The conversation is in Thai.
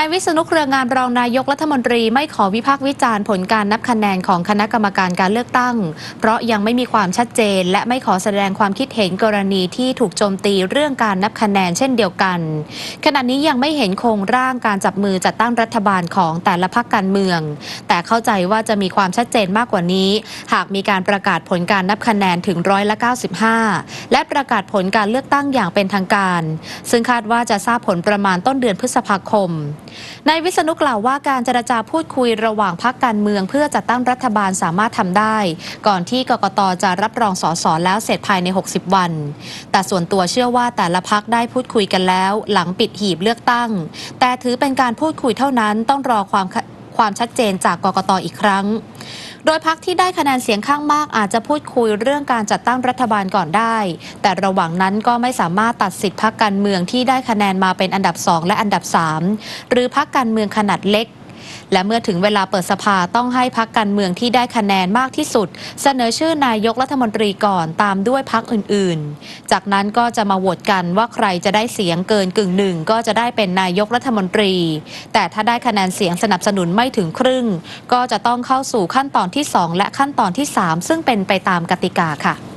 นายวิษณุเครืองามรองนายกรัฐมนตรีไม่ขอวิพากษ์วิจารณ์ผลการนับคะแนนของคณะกรรมการการเลือกตั้ง เพราะยังไม่มีความชัดเจน และไม่ขอแสดงความคิดเห็นกรณีที่ถูกโจมตีเรื่องการนับคะแนนเช่นเดียวกัน ขณะนี้ยังไม่เห็นโครงร่างการจับมือจัดตั้งรัฐบาลของแต่ละพรรคการเมือง แต่เข้าใจว่าจะมีความชัดเจนมากกว่านี้ หากมีการประกาศผลการนับคะแนนถึงร้อยละ95 และประกาศผลการเลือกตั้งอย่างเป็นทางการ ซึ่งคาดว่าจะทราบผลประมาณต้นเดือนพฤษภาคมนายวิษณุกล่าวว่าการเจรจาพูดคุยระหว่างพักการเมือง เพื่อจัดตั้งรัฐบาลสามารถทำได้ ก่อนที่กกตจะรับรองสสแล้วเสร็จภายใน 60 วัน แต่ส่วนตัวเชื่อว่าแต่ละพักได้พูดคุยกันแล้ว หลังปิดหีบเลือกตั้ง แต่ถือเป็นการพูดคุยเท่านั้นต้องรอความความชัดเจนจากกกตอีกครั้ง โดยพักที่ได้คะแนนเสียงข้างมากอาจจะพูดคุยเรื่องการจัดตั้งรัฐบาลก่อนได้ แต่ระหว่างนั้นก็ไม่สามารถตัดสิทธิพักการเมืองที่ได้คะแนนมาเป็นอันดับ 2 และอันดับ 3 หรือพักการเมืองขนาดเล็ก และเมื่อถึงเวลาเปิดสภาต้องให้พักการเมืองที่ได้คะแนนมากที่สุด เสนอชื่อนายกรัฐมนตรีก่อนตามด้วยพักอื่นๆ จากนั้นก็จะมาโหวตกันว่าใครจะได้เสียงเกินกึ่งหนึ่งก็จะได้เป็นนายกรัฐมนตรี แต่ถ้าได้คะแนนเสียงสนับสนุนไม่ถึงครึ่ง ก็จะต้องเข้าสู่ขั้นตอนที่ 2 และขั้นตอนที่ 3 ซึ่งเป็นไปตามกติกาค่ะ